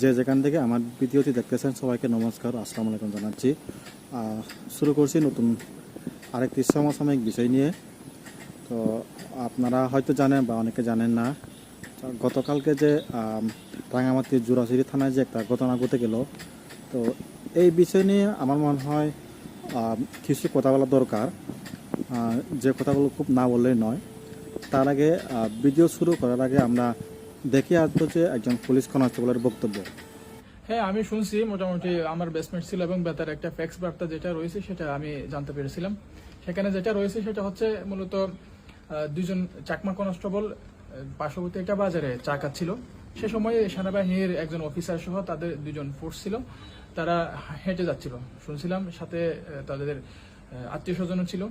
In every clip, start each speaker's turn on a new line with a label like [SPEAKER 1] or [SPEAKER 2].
[SPEAKER 1] যে যেখান থেকে আমার ভিডিওটি দেখতেছেন সবাইকে নমস্কার আসসালামু আলাইকুম জানাচ্ছি। শুরু করছি নতুন আরেকটি সমসাময়িক বিষয় নিয়ে। তো আপনারা হয়তো জানেন বা অনেকে জানেন না গতকালকে যে আম, রাঙামাটি জোড়াশিরি থানায় যে একটা ঘটনা ঘটে গেল তো এই বিষয় নিয়ে আমার মনে হয় কিছু কথা বলা দরকার। যে কথাগুলো খুব না বললেই নয়। তার আগে ভিডিও শুরু করার আগে আমরা দেখে আসব যে একজন পুলিশ কনস্টেবলের বক্তব্য।
[SPEAKER 2] হ্যাঁ আমি শুনছি মোটামুটি আমার বেসমেন্ট ছিল এবং বেতার একটা ফ্যাক্স বার্তা যেটা রয়েছে সেটা আমি জানতে পেরেছিলাম। সেখানে যেটা রয়েছে সেটা হচ্ছে মূলত দুজন চাকমা কনস্টেবল পার্শ্ববর্তী একটা বাজারে চা খাচ্ছিল। সে সময় সেনাবাহিনীর একজন অফিসার সহ তাদের দুজন ফোর্স ছিল। তারা হেঁটে যাচ্ছিল। শুনছিলাম সাথে তাদের আত্মীয় স্বজনও ছিল।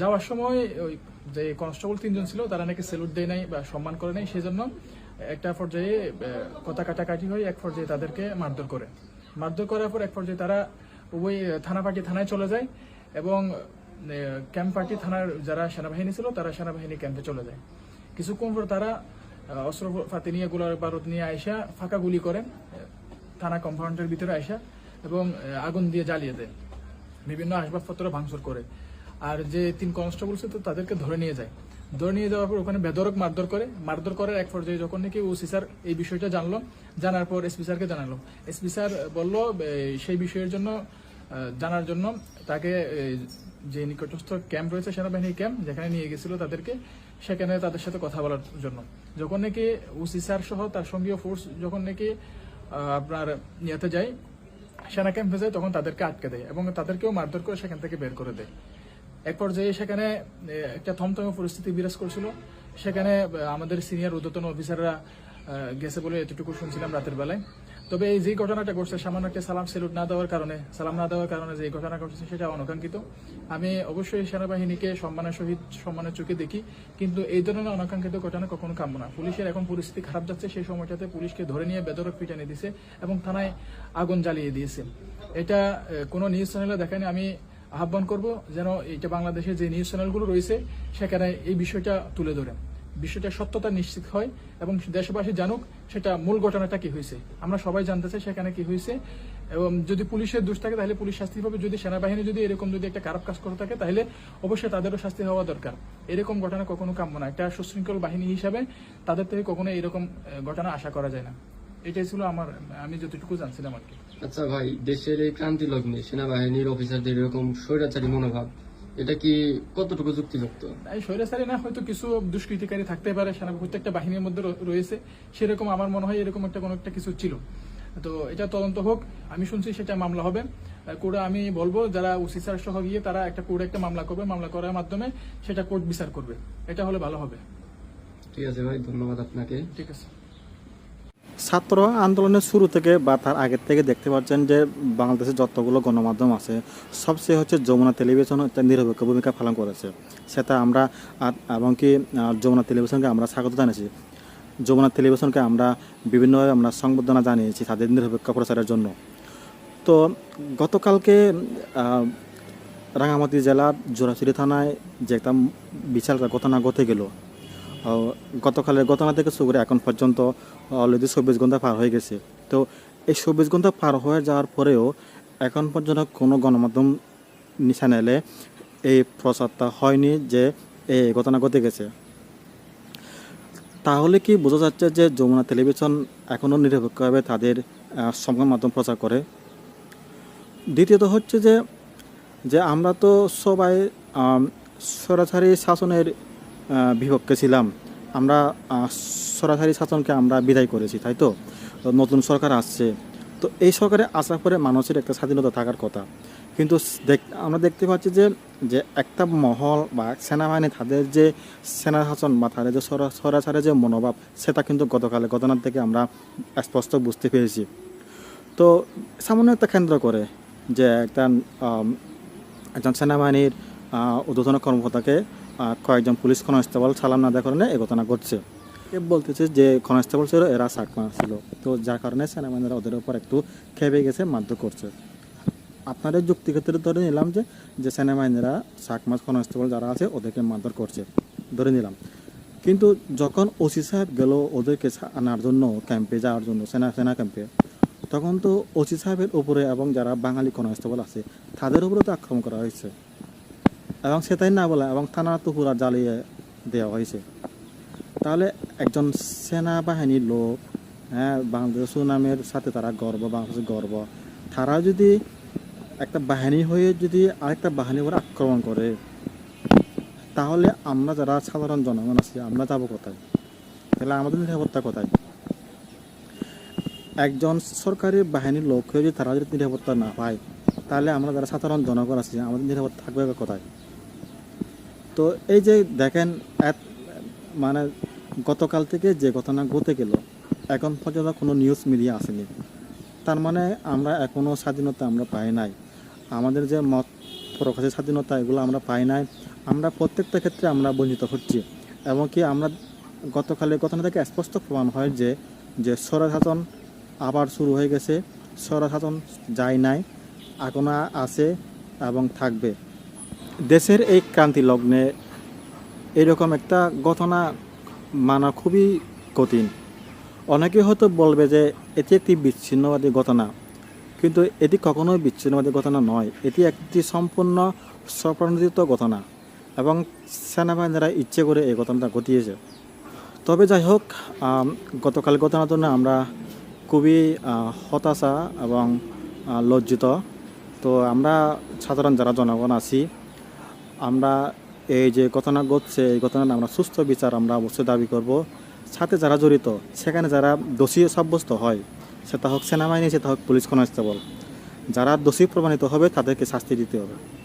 [SPEAKER 2] যাওয়ার সময় ওই যে কনস্টেবল তিনজন ছিল, তারা নাকি সেলুট দেয় নাই বা সম্মান করে নাই, সেজন্য একটা পর্যায়ে কথা কাটাকাটি হয় এক পর্যায়ে তাদেরকে মারধর করে। মারধর করার পর এক পর্যায়ে তারা উভয় থানা পার্টি থানায় চলে যায় এবং ক্যাম্প পার্টি থানার যারা সেনাবাহিনী ছিল তারা সেনাবাহিনী ক্যাম্পে চলে যায়। কিছুক্ষণ পর তারা অস্ত্র ফাতি নিয়ে গোলার বারুদ নিয়ে আইসা ফাঁকা গুলি করেন থানা কম্পাউন্ডের ভিতরে আইসা এবং আগুন দিয়ে জ্বালিয়ে দেয় বিভিন্ন আসবাবপত্র ভাঙচুর করে। আর যে তিন কনস্টেবল ছিল তাদেরকে ধরে নিয়ে যায়। ধরে নিয়ে যাওয়ার পর ওখানে বেদরক মারধর করে, মারধর করার এক পর্যায়ে যখন নাকি ওসি স্যার এই বিষয়টা জানলো জানার পর এসপি স্যারকে জানালো এসপি স্যার বলল সেই বিষয়ের জন্য জানার জন্য তাকে যে নিকটস্থ ক্যাম্প রয়েছে, সেনাবাহিনী ক্যাম্প, যেখানে নিয়ে গেছিল তাদেরকে, সেখানে তাদের সাথে কথা বলার জন্য। যখন নাকি ওসি স্যার সহ তার সঙ্গীয় ফোর্স যখন নাকি আপনার ইয়েতে যায়, সেনা ক্যাম্পে যায়, তখন তাদেরকে আটকে দেয় এবং তাদেরকেও মারধর করে সেখান থেকে বের করে দেয়। এক পর্যায়ে সেখানে একটা থমথমে পরিস্থিতি বিরাজ করছিল। সেখানে আমাদের সিনিয়র ঊর্ধ্বতন অফিসাররা গেছে বলে এতটুকু শুনছিলাম রাতের বেলায়। তবে এই যে ঘটনাটা ঘটছে, সামান্য একটা সালাম সেলুট না দেওয়ার কারণে, সালাম না দেওয়ার কারণে যে ঘটনা ঘটছে সেটা অনাকাঙ্ক্ষিত। আমি অবশ্যই সেনাবাহিনীকে সম্মানের সহিত সম্মানের চোখে দেখি, কিন্তু এই ধরনের অনাকাঙ্ক্ষিত ঘটনা কখনো কাম্য না। পুলিশের এখন পরিস্থিতি খারাপ যাচ্ছে, সেই সময়টাতে পুলিশকে ধরে নিয়ে বেদরক পিটানি দিছে এবং থানায় আগুন জ্বালিয়ে দিয়েছে। এটা কোনো নিউজ চ্যানেলে দেখায়নি আমি আহ্বান করব যেন এটা বাংলাদেশের যে নিউজ চ্যানেলগুলো রয়েছে, সেখানে এই বিষয়টা তুলে ধরে বিষয়টা সত্যতা নিশ্চিত হয় এবং দেশবাসী জানুক সেটা মূল ঘটনাটা কি হয়েছে। আমরা সবাই জানতে চাই সেখানে কি হয়েছে। এবং যদি পুলিশের দোষ থাকে, তাহলে পুলিশ শাস্তি পাবে। যদি সেনাবাহিনী যদি এরকম যদি একটা খারাপ কাজ করে থাকে, তাহলে অবশ্যই তাদেরও শাস্তি হওয়া দরকার। এরকম ঘটনা কখনো কাম্য না। একটা সুশৃঙ্খল বাহিনী হিসাবে তাদের থেকে কখনো এরকম ঘটনা আশা করা যায় না। এটাই ছিল আমার, আমি যতটুকু জানছিলাম আর কি।
[SPEAKER 3] আচ্ছা ভাই দেশের এই ক্রান্তি লগ্নে সেনাবাহিনীর অফিসারদের এরকম স্বৈরাচারী মনোভাব এটা কি কতটুকু যুক্তিযুক্ত?
[SPEAKER 2] এই স্বৈরাচারী না হয়তো কিছু দুষ্কৃতিকারী থাকতে পারে সেনা প্রত্যেকটা বাহিনীর মধ্যে রয়েছে। সেরকম আমার মনে হয় এরকম একটা কোনো একটা কিছু ছিল। তো এটা তদন্ত হোক আমি শুনছি সেটা মামলা হবে। কোর্টে আমি বলব যারা ওসি স্যার সহ গিয়ে তারা একটা কোর্টে একটা মামলা করবে। মামলা করার মাধ্যমে সেটা কোর্ট বিচার করবে। এটা হলে ভালো হবে।
[SPEAKER 3] ঠিক আছে ভাই ধন্যবাদ আপনাকে।
[SPEAKER 2] ঠিক আছে।
[SPEAKER 1] ছাত্র আন্দোলনের শুরু থেকে বা তার আগের থেকে দেখতে পাচ্ছেন যে বাংলাদেশের যতগুলো গণমাধ্যম আছে, সবচেয়ে হচ্ছে যমুনা টেলিভিশন একটা নিরপেক্ষ ভূমিকা পালন করেছে। সেটা আমরা এবং কি যমুনা টেলিভিশনকে আমরা স্বাগত জানিয়েছি যমুনা টেলিভিশনকে আমরা বিভিন্নভাবে আমরা সংবর্ধনা জানিয়েছি তাদের নিরপেক্ষ প্রচারের জন্য। তো গতকালকে রাঙামাটি জেলার জোড়াছড়ি থানায় যে একটা বিশাল ঘটনা ঘটে গেল গতকালের ঘটনা থেকে শুরু করে এখন পর্যন্ত অলরেডি চব্বিশ ঘণ্টা পার হয়ে গেছে। তো এই চব্বিশ ঘণ্টা পার হয়ে যাওয়ার পরেও এখন পর্যন্ত কোনো গণমাধ্যম চ্যানেলে এই প্রচারটা হয়নি যে এই ঘটনা ঘটে গেছে। তাহলে কি বোঝা যাচ্ছে যে যমুনা টেলিভিশন এখনও নিরপেক্ষভাবে তাদের সংবাদ মাধ্যম প্রচার করে? দ্বিতীয়ত হচ্ছে যে যে আমরা তো সবাই সরাসরি শাসনের বিপক্ষে ছিলাম। আমরা সরাসরি শাসনকে আমরা বিদায় করেছি, তাই তো? নতুন সরকার আসছে। তো এই সরকারে আসার পরে মানুষের একটা স্বাধীনতা থাকার কথা। কিন্তু দেখ- আমরা দেখতে পাচ্ছি যে যে একটা মহল বা সেনাবাহিনী, তাদের যে সেনা শাসন বা তাদের যে সরা- সরাসরি যে মনোভাব, সেটা কিন্তু গতকালের ঘটনার থেকে আমরা স্পষ্ট বুঝতে পেরেছি। তো সামান্য একটা কেন্দ্র করে যে একটা একজন সেনাবাহিনীর ঊর্ধ্বতন কর্মকর্তাকে কয়েকজন পুলিশ কনস্টেবল সালাম না দেওয়ার কারণে এই ঘটনা ঘটছে। এ বলতেছে যে কনস্টেবল ছিল, এরা সাকমা ছিল। তো যার কারণে সেনাবাহিনীরা ওদের উপর একটু খেপে গেছে, মারধর করছে। আপনাদের যুক্তি ক্ষেত্রে ধরে নিলাম যে যে সেনাবাহিনীরা সাকমাস কনস্টেবল যারা আছে, ওদেরকে মারধর করছে। ধরে নিলাম। কিন্তু যখন ওসি সাহেব গেল ওদেরকে আনার জন্য, ক্যাম্পে যাওয়ার জন্য, সেনা সেনা ক্যাম্পে, তখন তো ওসি সাহেবের উপরে এবং যারা বাঙালি কনস্টেবল আছে, তাদের উপরে তো আক্রমণ করা হয়েছে। এবং সেটাই না বলে এবং থানা তো পুরা জ্বালিয়ে দেওয়া হয়েছে। তাহলে একজন সেনাবাহিনীর লোক হ্যাঁ বাংলাদেশ সুনামের সাথে তারা গর্ব বাংলাদেশের গর্ব। তারা যদি একটা বাহিনী হয়ে যদি আরেকটা বাহিনীর উপর আক্রমণ করে, তাহলে আমরা যারা সাধারণ জনগণ আছি, আমরা যাব কোথায়? তাহলে আমাদের নিরাপত্তা কোথায়? একজন সরকারি বাহিনীর লোক হয়ে যদি তারা যদি নিরাপত্তা না পায়, তাহলে আমরা যারা সাধারণ জনগণ আছি, আমাদের নিরাপত্তা থাকবে কোথায়? তো এই যে দেখেন মানে গতকাল থেকে যে ঘটনা ঘটে গেল, এখন পর্যন্ত কোনো নিউজ মিডিয়া আসেনি। তার মানে আমরা এখনও স্বাধীনতা আমরা পাই নাই। আমাদের যে মত প্রকাশের স্বাধীনতা, এগুলো আমরা পাই নাই। আমরা প্রত্যেকটা ক্ষেত্রে আমরা বঞ্চিত হচ্ছি। এবং কি আমরা গতকালের ঘটনা থেকে স্পষ্ট প্রমাণ হয় যে যে স্বরাশাসন আবার শুরু হয়ে গেছে। স্বরাশাসন যায় নাই, এখনও আছে এবং থাকবে। দেশের এই ক্রান্তি লগ্নে এরকম একটা ঘটনা মানা খুবই কঠিন। অনেকে হয়তো বলবে যে এটি একটি বিচ্ছিন্নবাদী ঘটনা, কিন্তু এটি কখনোই বিচ্ছিন্নবাদী ঘটনা নয়। এটি একটি সম্পূর্ণ স্বপ্রণোদিত ঘটনা এবং সেনাবাহিনীরা ইচ্ছে করে এই ঘটনাটা ঘটিয়েছে। তবে যাই হোক গতকাল ঘটনার জন্য আমরা খুবই হতাশা এবং লজ্জিত। তো আমরা সাধারণ যারা জনগণ আছি আমরা এই যে ঘটনা ঘটছে, এই ঘটনার আমরা সুস্থ বিচার আমরা অবশ্যই দাবি করব। সাথে যারা জড়িত, সেখানে যারা দোষী সাব্যস্ত হয়, সেটা হোক সেনাবাহিনী, সেটা হোক পুলিশ কনস্টেবল। যারা দোষী প্রমাণিত হবে, তাদেরকে শাস্তি দিতে হবে।